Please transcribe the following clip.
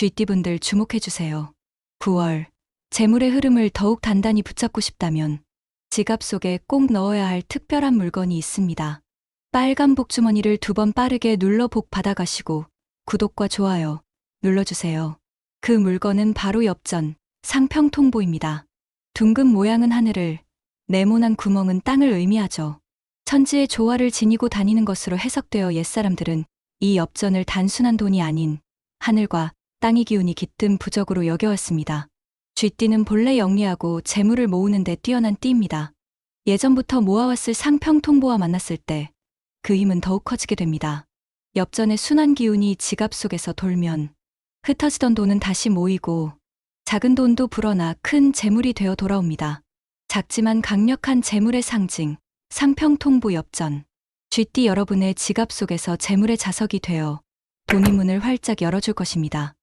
쥐띠분들 주목해주세요. 9월. 재물의 흐름을 더욱 단단히 붙잡고 싶다면 지갑 속에 꼭 넣어야 할 특별한 물건이 있습니다. 빨간 복주머니를 두 번 빠르게 눌러 복 받아가시고 구독과 좋아요 눌러주세요. 그 물건은 바로 엽전, 상평통보입니다. 둥근 모양은 하늘을, 네모난 구멍은 땅을 의미하죠. 천지의 조화를 지니고 다니는 것으로 해석되어 옛사람들은 이 엽전을 단순한 돈이 아닌 하늘과 땅의 기운이 깃든 부적으로 여겨왔습니다. 쥐띠는 본래 영리하고 재물을 모으는 데 뛰어난 띠입니다. 예전부터 모아왔을 상평통보와 만났을 때 그 힘은 더욱 커지게 됩니다. 엽전의 순한 기운이 지갑 속에서 돌면 흩어지던 돈은 다시 모이고 작은 돈도 불어나 큰 재물이 되어 돌아옵니다. 작지만 강력한 재물의 상징, 상평통보 엽전. 쥐띠 여러분의 지갑 속에서 재물의 자석이 되어 돈의 문을 활짝 열어줄 것입니다.